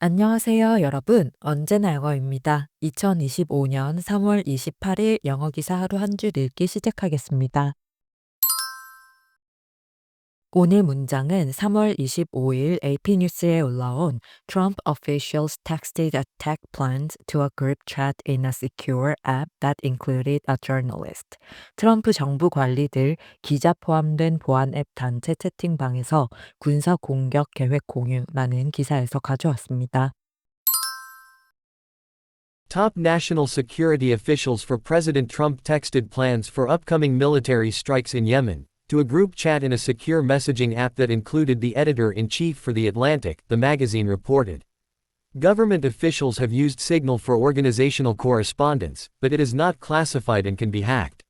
안녕하세요, 여러분. 언제나 영어입니다. 2025년 3월 28일 영어 기사 하루 한 줄 읽기 시작하겠습니다. 오늘 문장은 3월 25일 AP 뉴스에 올라온 Trump officials texted attack plans to a group chat in a secure app that included a journalist. 트럼프 정부 관리들 기자 포함된 보안 앱 단체 채팅방에서 군사 공격 계획 공유라는 기사에서 가져왔습니다. Top national security officials for President Trump texted plans for upcoming military strikes in Yemen to a group chat in a secure messaging app that included the editor in chief for The Atlantic, the magazine reported. Government officials have used Signal for organizational correspondence, but it is not classified and can be hacked.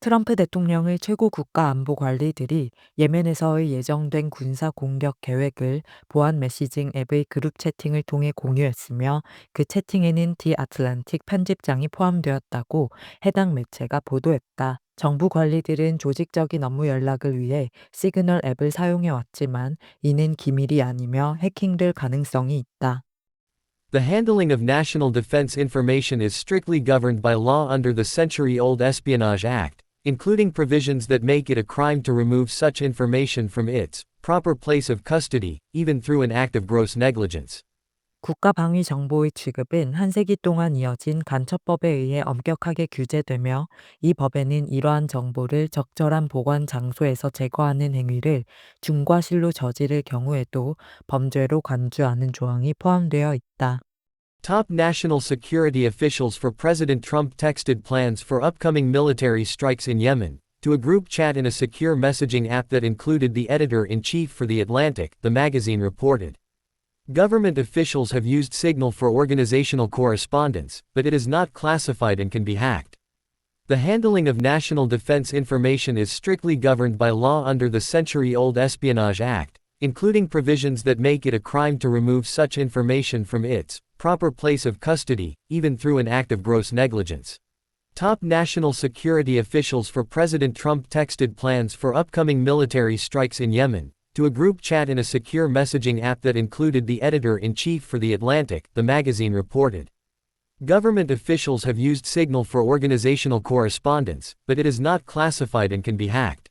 트럼프 대통령의 최고 국가 안보 관리들이 예멘에서의 예정된 군사 공격 계획을 보안 메시징 앱의 그룹 채팅을 통해 공유했으며 그 채팅에는 디 아틀란틱 편집장이 포함되었다고 해당 매체가 보도했다. 정부 관리들은 조직적인 업무 연락을 위해 시그널 앱을 사용해 왔지만 이는 기밀이 아니며 해킹될 가능성이 있다. The handling of national defense information is strictly governed by law under the century old Espionage Act, including provisions that make it a crime to remove such information from its proper place of custody, even through an act of gross negligence. 국가 방위 정보의 취급은 한 세기 동안 이어진 간첩법에 의해 엄격하게 규제되며 이 법에는 이러한 정보를 적절한 보관 장소에서 제거하는 행위를 중과실로 저지를 경우에도 범죄로 간주하는 조항이 포함되어 있다. Top national security officials for President Trump texted plans for upcoming military strikes in Yemen to a group chat in a secure messaging app that included the editor in chief for The Atlantic, the magazine reported. Government officials have used Signal for organizational correspondence, but it is not classified and can be hacked. The handling of national defense information is strictly governed by law under the century old Espionage Act, including provisions that make it a crime to remove such information from its proper place of custody, even through an act of gross negligence. Top national security officials for President Trump texted plans for upcoming military strikes in Yemen to a group chat in a secure messaging app that included the editor in chief for The Atlantic, the magazine reported. Government officials have used Signal for organizational correspondence, but it is not classified and can be hacked.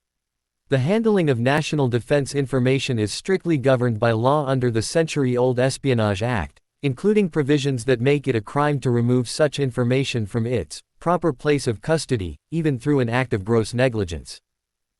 The handling of national defense information is strictly governed by law under the century old Espionage Act, including provisions that make it a crime to remove such information from its proper place of custody, even through an act of gross negligence.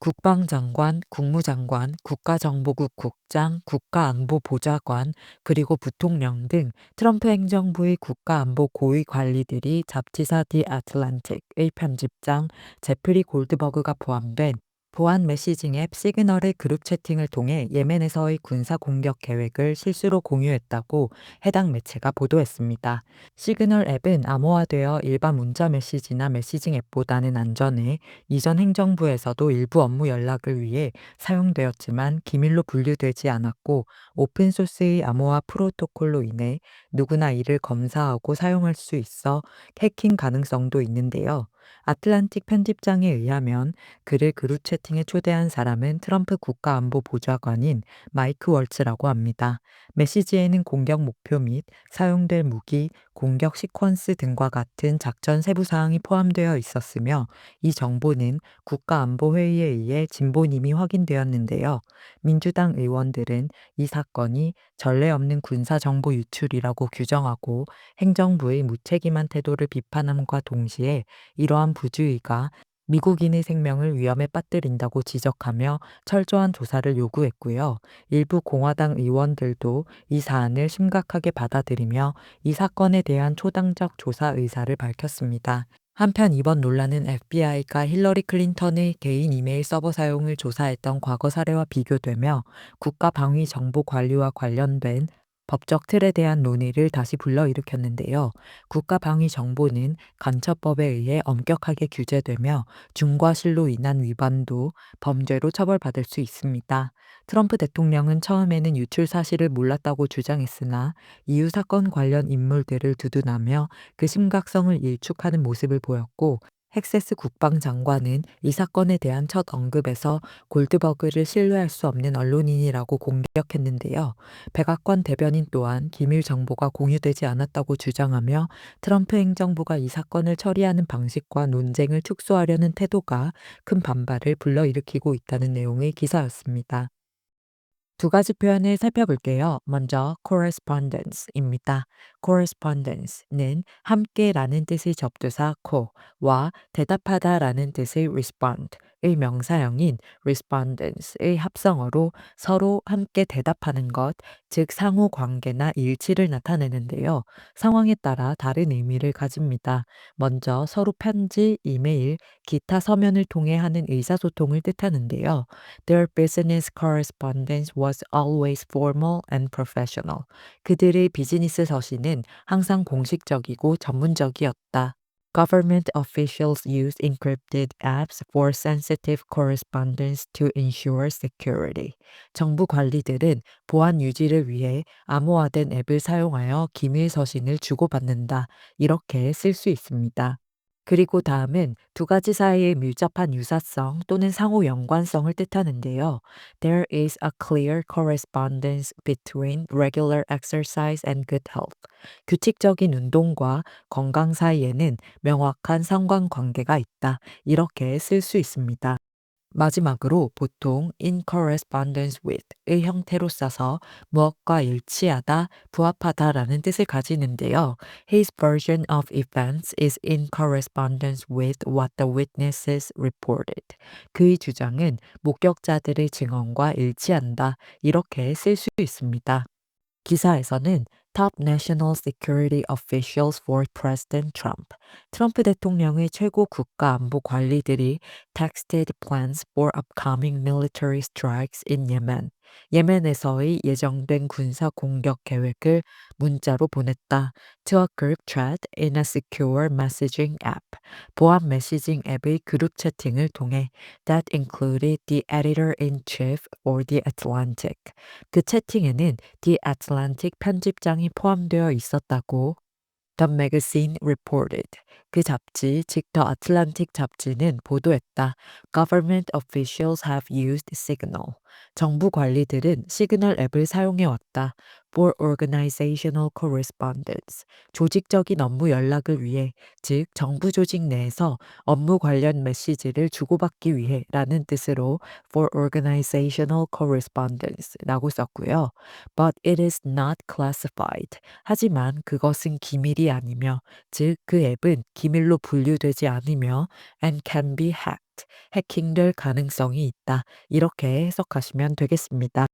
국방장관, 국무장관, 국가정보국 국장, 국가안보보좌관, 그리고 부통령 등 트럼프 행정부의 국가안보 고위 관리들이 잡지사 디 아틀란틱의 편집장 제프리 골드버그가 포함된 보안 메시징 앱 시그널의 그룹 채팅을 통해 예멘에서의 군사 공격 계획을 실수로 공유했다고 해당 매체가 보도했습니다. 시그널 앱은 암호화되어 일반 문자 메시지나 메시징 앱보다는 안전해 이전 행정부에서도 일부 업무 연락을 위해 사용되었지만 기밀로 분류되지 않았고 오픈소스의 암호화 프로토콜로 인해 누구나 이를 검사하고 사용할 수 있어 해킹 가능성도 있는데요. 아틀란틱 편집장에 의하면 그를 그룹 채팅에 초대한 사람은 트럼프 국가안보 보좌관인 마이크 월츠라고 합니다. 메시지에는 공격 목표 및 사용될 무기, 공격 시퀀스 등과 같은 작전 세부 사항이 포함되어 있었으며 이 정보는 국가안보회의에 의해 진본임이 확인되었는데요. 민주당 의원들은 이 사건이 전례 없는 군사 정보 유출이라고 규정하고 행정부의 무책임한 태도를 비판함과 동시에 이러한 부주의가 미국인의 생명을 위험에 빠뜨린다고 지적하며 철저한 조사를 요구했고요. 일부 공화당 의원들도 이 사안을 심각하게 받아들이며 이 사건에 대한 초당적 조사 의사를 밝혔습니다. 한편 이번 논란은 FBI가 힐러리 클린턴의 개인 이메일 서버 사용을 조사했던 과거 사례와 비교되며 국가방위정보관리와 관련된 법적 틀에 대한 논의를 다시 불러일으켰는데요. 국가방위정보는 간첩법에 의해 엄격하게 규제되며 중과실로 인한 위반도 범죄로 처벌받을 수 있습니다. 트럼프 대통령은 처음에는 유출 사실을 몰랐다고 주장했으나 이후 사건 관련 인물들을 두둔하며 그 심각성을 일축하는 모습을 보였고 헥세스 국방장관은 이 사건에 대한 첫 언급에서 골드버그를 신뢰할 수 없는 언론인이라고 공격했는데요. 백악관 대변인 또한 기밀 정보가 공유되지 않았다고 주장하며 트럼프 행정부가 이 사건을 처리하는 방식과 논쟁을 축소하려는 태도가 큰 반발을 불러일으키고 있다는 내용의 기사였습니다. 두 가지 표현을 살펴볼게요. 먼저 correspondence입니다. Correspondence는 함께라는 뜻의 접두사 co와 대답하다라는 뜻의 respond의 명사형인 respondence의 합성어로 서로 함께 대답하는 것, 즉 상호 관계나 일치를 나타내는데요. 상황에 따라 다른 의미를 가집니다. 먼저 서로 편지, 이메일, 기타 서면을 통해 하는 의사소통을 뜻하는데요. Their business correspondence was always formal and professional. 그들의 비즈니스 서신은 항상 공식적이고 전문적이었다. Government officials use encrypted apps for sensitive correspondence to ensure security. 정부 관리들은 보안 유지를 위해 암호화된 앱을 사용하여 기밀 서신을 주고받는다. 이렇게 쓸 수 있습니다. 그리고 다음은 두 가지 사이의 밀접한 유사성 또는 상호 연관성을 뜻하는데요. There is a clear correspondence between regular exercise and good health. 규칙적인 운동과 건강 사이에는 명확한 상관관계가 있다. 이렇게 쓸 수 있습니다. 마지막으로 보통 in correspondence with의 형태로 써서 무엇과 일치하다, 부합하다라는 뜻을 가지는데요. His version of events is in correspondence with what the witnesses reported. 그의 주장은 목격자들의 증언과 일치한다. 이렇게 쓸 수 있습니다. 기사에서는 Top National Security Officials for President Trump. 트럼프 대통령의 최고 국가안보 관리들이 texted plans for upcoming military strikes in Yemen. 예멘에서의 예정된 군사 공격 계획을 문자로 보냈다. To a group chat in a secure messaging app. 보안 메시징 앱의 그룹 채팅을 통해 that included the editor-in-chief for The Atlantic. 그 채팅에는 The Atlantic 편집장이 포함되어 있었다고 The magazine reported. 그 잡지, 즉 The Atlantic 잡지는 보도했다. Government officials have used Signal. 정부 관리들은 시그널 앱을 사용해 왔다. For organizational correspondence. 조직적인 업무 연락을 위해, 즉 정부 조직 내에서 업무 관련 메시지를 주고받기 위해 라는 뜻으로 for organizational correspondence라고 썼고요. But it is not classified. 하지만 그것은 기밀이 아니며, 즉 그 앱은 기밀로 분류되지 않으며 and can be hacked. 해킹될 가능성이 있다. 이렇게 해석하시면 되겠습니다.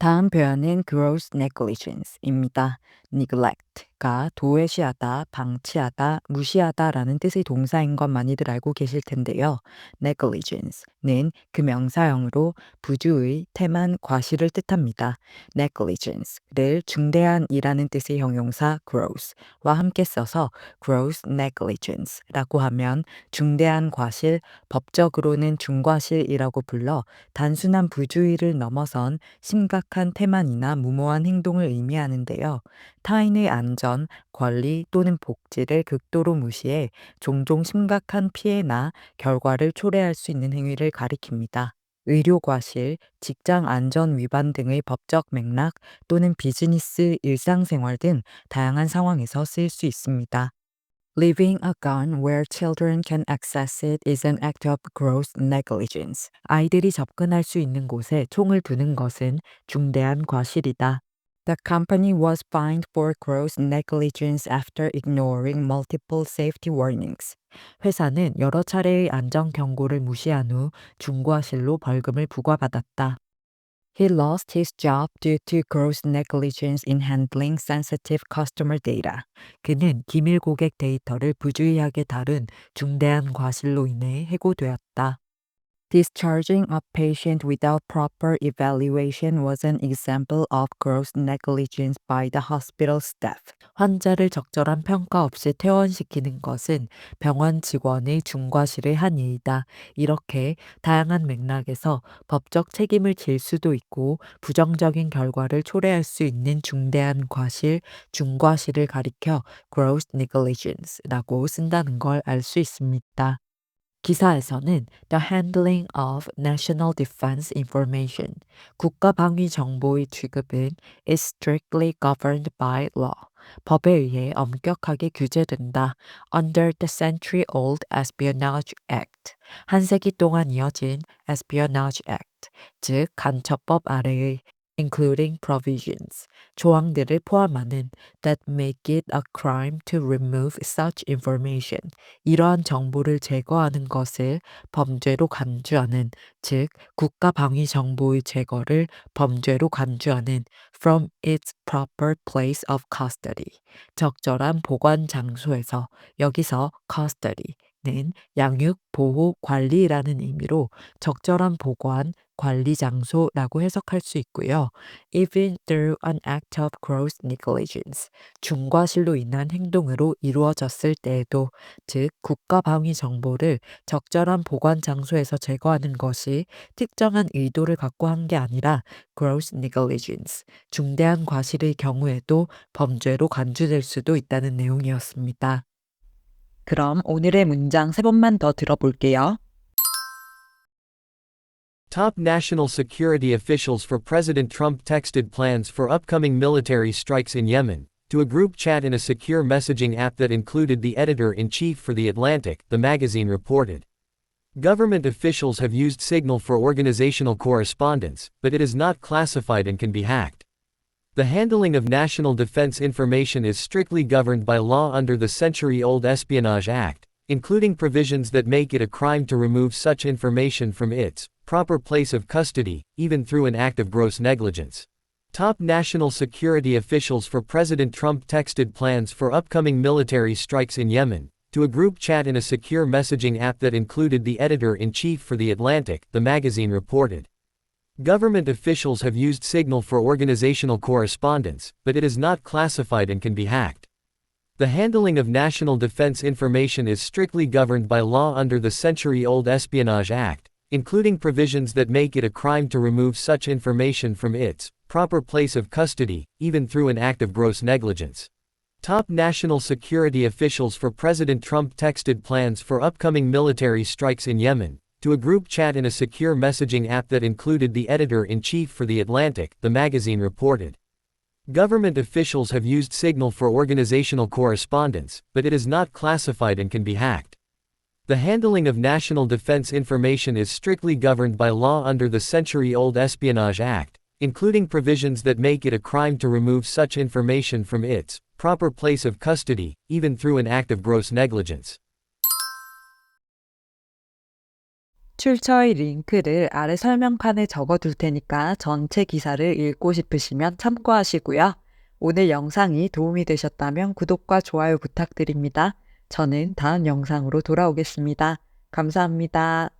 다음 표현은 gross negligence입니다. neglect 가 도외시하다, 방치하다, 무시하다라는 뜻의 동사인 것 많이들 알고 계실 텐데요. negligence는 그 명사형으로 부주의, 태만, 과실을 뜻합니다. negligence를 중대한이라는 뜻의 형용사 gross와 함께 써서 gross negligence라고 하면 중대한 과실, 법적으로는 중과실이라고 불러 단순한 부주의를 넘어선 심각한 태만이나 무모한 행동을 의미하는데요. 타인의 안전, 권리 또는 복지를 극도로 무시해 종종 심각한 피해나 결과를 초래할 수 있는 행위를 가리킵니다. 의료 과실, 직장 안전 위반 등의 법적 맥락 또는 비즈니스 일상생활 등 다양한 상황에서 쓰일 수 있습니다. Leaving a gun where children can access it is an act of gross negligence. 아이들이 접근할 수 있는 곳에 총을 두는 것은 중대한 과실이다. The company was fined for gross negligence after ignoring multiple safety warnings. 회사는 여러 차례의 안전 경고를 무시한 후 중과실로 벌금을 부과받았다. He lost his job due to gross negligence in handling sensitive customer data. 그는 기밀 고객 데이터를 부주의하게 다룬 중대한 과실로 인해 해고되었다. Discharging a patient without proper evaluation was an example of gross negligence by the hospital staff. 환자를 적절한 평가 없이 퇴원시키는 것은 병원 직원의 중과실의 한 예이다. 이렇게 다양한 맥락에서 법적 책임을 질 수도 있고 부정적인 결과를 초래할 수 있는 중대한 과실, 중과실을 가리켜 gross negligence라고 쓴다는 걸 알 수 있습니다. 기사에서는 the handling of national defense information, 국가 방위 정보의 취급은 is strictly governed by law. 법에 의해 엄격하게 규제된다. Under the century-old Espionage Act, 한 세기 동안 이어진 Espionage Act, 즉 간첩법 아래의 including provisions, 조항들을 포함하는 that make it a crime to remove such information, 이러한 정보를 제거하는 것을 범죄로 간주하는, 즉 국가 방위 정보의 제거를 범죄로 간주하는 from its proper place of custody, 적절한 보관 장소에서 여기서 custody는 양육, 보호, 관리라는 의미로 적절한 보관, 관리 장소라고 해석할 수 있고요. even through an act of gross negligence, 중과실로 인한 행동으로 이루어졌을 때에도, 즉 국가 방위 정보를 적절한 보관 장소에서 제거하는 것이 특정한 의도를 갖고 한 게 아니라 gross negligence, 중대한 과실의 경우에도 범죄로 간주될 수도 있다는 내용이었습니다. 그럼 오늘의 문장 세 번만 더 들어볼게요. Top national security officials for President Trump texted plans for upcoming military strikes in Yemen to a group chat in a secure messaging app that included the editor in chief for The Atlantic, the magazine reported. Government officials have used Signal for organizational correspondence, but it is not classified and can be hacked. The handling of national defense information is strictly governed by law under the century old Espionage Act, including provisions that make it a crime to remove such information from its proper place of custody, even through an act of gross negligence. Top national security officials for President Trump texted plans for upcoming military strikes in Yemen to a group chat in a secure messaging app that included the editor in chief for The Atlantic, the magazine reported. Government officials have used Signal for organizational correspondence, but it is not classified and can be hacked. The handling of national defense information is strictly governed by law under the century old Espionage Act, including provisions that make it a crime to remove such information from its proper place of custody, even through an act of gross negligence. Top national security officials for President Trump texted plans for upcoming military strikes in Yemen to a group chat in a secure messaging app that included the editor in chief for The Atlantic, the magazine reported. Government officials have used Signal for organizational correspondence, but it is not classified and can be hacked. The handling of national defense information is strictly governed by law under the century old Espionage Act, including provisions that make it a crime to remove such information from its proper place of custody, even through an act of gross negligence. 출처의 링크를 아래 설명칸에 적어둘 테니까 전체 기사를 읽고 싶으시면 참고하시고요. 오늘 영상이 도움이 되셨다면 구독과 좋아요 부탁드립니다. 저는 다음 영상으로 돌아오겠습니다. 감사합니다.